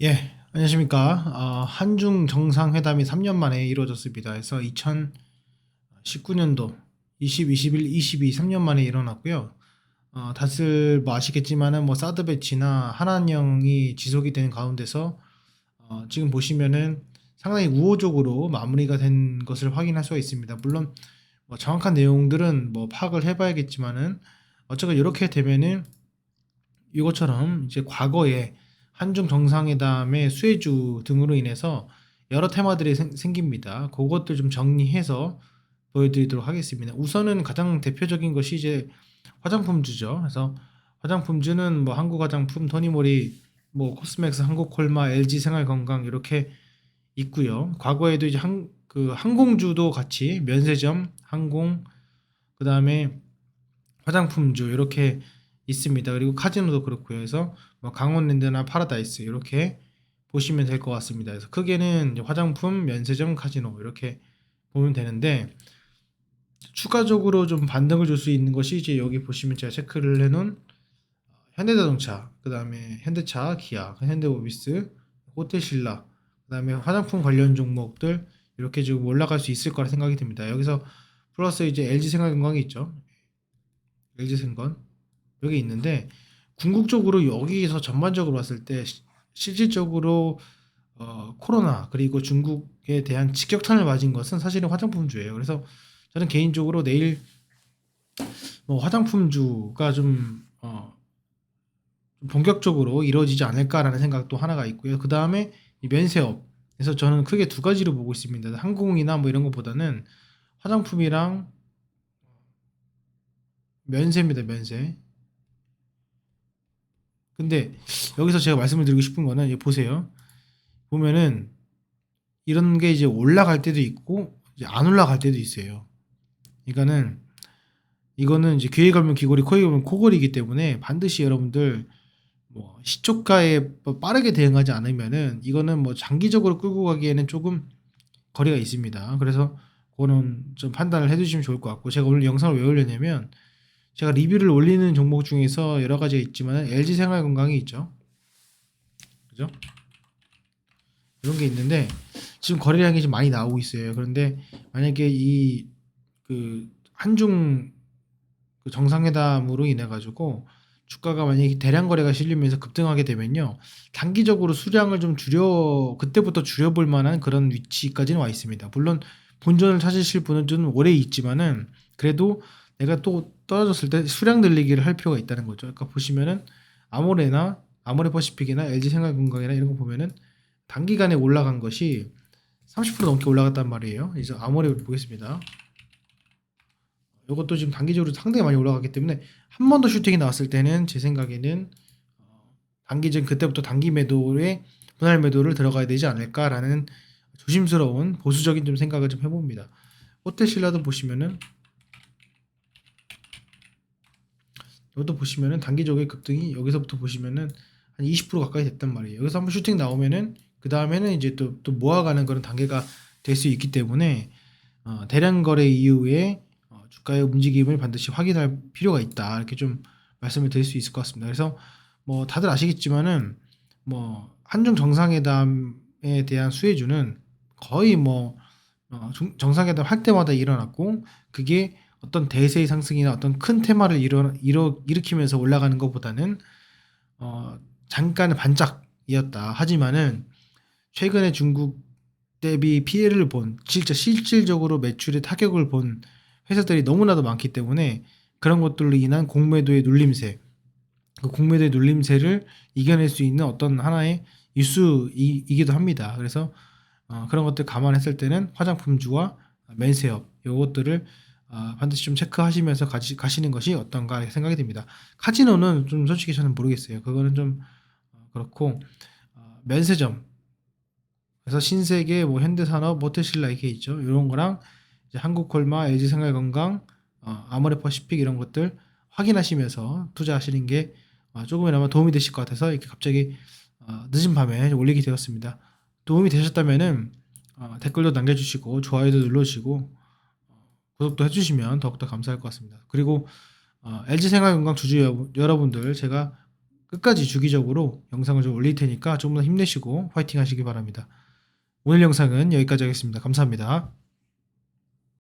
예, 안녕하십니까. 어, 한중 정상회담이 3년 만에 이루어졌습니다. 그래서 2019년도 20, 21, 22, 3년 만에 일어났고요. 어, 다들 뭐 아시겠지만은 뭐 사드 배치나 한한령이 지속이 되는 가운데서 어, 지금 보시면은 상당히 우호적으로 마무리가 된 것을 확인할 수가 있습니다. 물론 뭐 정확한 내용들은 뭐 파악을 해봐야겠지만은 어쨌건 이렇게 되면은 이것처럼 이제 과거에 한중 정상회담의 수혜주 등으로 인해서 여러 테마들이 생, 생깁니다. 그것들 좀 정리해서 보여드리도록 하겠습니다. 우선은 가장 대표적인 것이 이제 화장품주죠. 그래서 화장품주는 뭐 한국 화장품, 토니모리, 뭐 코스맥스, 한국콜마, LG 생활건강 이렇게 있고요. 과거에도 이제 한 그 항공주도 같이 면세점, 항공, 그 다음에 화장품주 이렇게 있습니다. 그리고 카지노도 그렇고요. 그래서 뭐 강원랜드나 파라다이스 이렇게 보시면 될 것 같습니다. 그래서 크게는 화장품, 면세점, 카지노 이렇게 보면 되는데 추가적으로 좀 반등을 줄 수 있는 것이 이제 여기 보시면 제가 체크를 해놓은 현대자동차, 그 다음에 현대차, 기아, 현대오비스, 호텔신라, 그 다음에 화장품 관련 종목들 이렇게 지금 올라갈 수 있을 거라 생각이 듭니다. 여기서 플러스 이제 LG생활건강이 있죠. LG생건 여기 있는데 궁극적으로 여기서 전반적으로 봤을 때 시- 실질적으로 어, 코로나 그리고 중국에 대한 직격탄을 맞은 것은 사실은 화장품주예요. 그래서 저는 개인적으로 내일 뭐 화장품주가 좀, 어, 좀 본격적으로 이루어지지 않을까라는 생각도 하나가 있고요. 그 다음에 이 면세업. 그래서 저는 크게 두 가지로 보고 있습니다. 항공이나 뭐 이런 것보다는 화장품이랑 면세입니다. 면세. 근데 여기서 제가 말씀을 드리고 싶은 거는 보세요. 보면은 이런 게 이제 올라갈 때도 있고 이제 안 올라갈 때도 있어요. 그러니까는 이거는 이제 귀에 걸면 귀걸이, 코에 걸면 코걸이기 때문에 반드시 여러분들 뭐 시초가에 뭐 빠르게 대응하지 않으면은 이거는 뭐 장기적으로 끌고 가기에는 조금 거리가 있습니다. 그래서 그거는 좀 판단을 해두시면 좋을 것 같고 제가 오늘 영상을 왜 올렸냐면 제가 리뷰를 올리는 종목 중에서 여러 가지가 있지만 LG 생활건강이 있죠. 그죠? 이런 게 있는데 지금 거래량이 좀 많이 나오고 있어요. 그런데 만약에 이 그 한중 그 정상회담으로 인해 가지고 주가가 만약에 대량 거래가 실리면서 급등하게 되면요. 단기적으로 수량을 좀 줄여 그때부터 줄여 볼 만한 그런 위치까지는 와 있습니다. 물론 본전을 찾으실 분은 좀 오래 있지만은 그래도 내가 또 떨어졌을 때 수량 늘리기를 할 필요가 있다는 거죠. 그러니까 보시면은 아모레나 아모레 퍼시픽이나 LG생활건강이나 이런 거 보면은 단기간에 올라간 것이 30% 넘게 올라갔단 말이에요. 이제 아모레 보겠습니다. 이것도 지금 단기적으로 상당히 많이 올라갔기 때문에 한 번 더 슈팅이 나왔을 때는 제 생각에는 어, 단기전 그때부터 단기 매도에 분할 매도를 들어가야 되지 않을까라는 조심스러운 보수적인 좀 생각을 좀 해봅니다. 호텔 신라도 보시면은 이것도 보시면은 단기적인 급등이 여기서부터 보시면은 한 20% 가까이 됐단 말이에요. 여기서 한번 슈팅 나오면은 그 다음에는 이제 또, 또 모아가는 그런 단계가 될 수 있기 때문에 어, 대량 거래 이후에 어, 주가의 움직임을 반드시 확인할 필요가 있다 이렇게 좀 말씀을 드릴 수 있을 것 같습니다. 그래서 뭐 다들 아시겠지만은 뭐 한중 정상회담에 대한 수혜주는 거의 뭐 어, 중- 정상회담 할 때마다 일어났고 그게 어떤 대세의 상승이나 어떤 큰 테마를 일어, 일어, 일으키면서 올라가는 것보다는 어, 잠깐 반짝이었다. 하지만은 최근에 중국 대비 피해를 본 실제 실질적으로 매출에 타격을 본 회사들이 너무나도 많기 때문에 그런 것들로 인한 공매도의 눌림세, 그 공매도의 눌림세를 이겨낼 수 있는 어떤 하나의 뉴스이기도 합니다. 그래서 어, 그런 것들 감안했을 때는 화장품주와 맨세업 요것들을 아, 반드시 좀 체크하시면서 가시, 가시는 것이 어떤가 생각이 듭니다. 카지노는 좀 솔직히 저는 모르겠어요. 그거는 좀 어, 그렇고 어, 면세점 그래서 신세계, 뭐 현대산업, 모태신라 이렇게 있죠. 이런 거랑 한국콜마, LG생활건강, 어, 아모레퍼시픽 이런 것들 확인하시면서 투자하시는 게 어, 조금이나마 도움이 되실 것 같아서 이렇게 갑자기 어, 늦은 밤에 올리게 되었습니다. 도움이 되셨다면은 어, 댓글도 남겨주시고 좋아요도 눌러주시고 구독도 해주시면 더욱더 감사할 것 같습니다. 그리고 어, LG생활건강 주주 여러분- 여러분들 제가 끝까지 주기적으로 영상을 좀 올릴 테니까 조금 더 힘내시고 화이팅 하시기 바랍니다. 오늘 영상은 여기까지 하겠습니다. 감사합니다.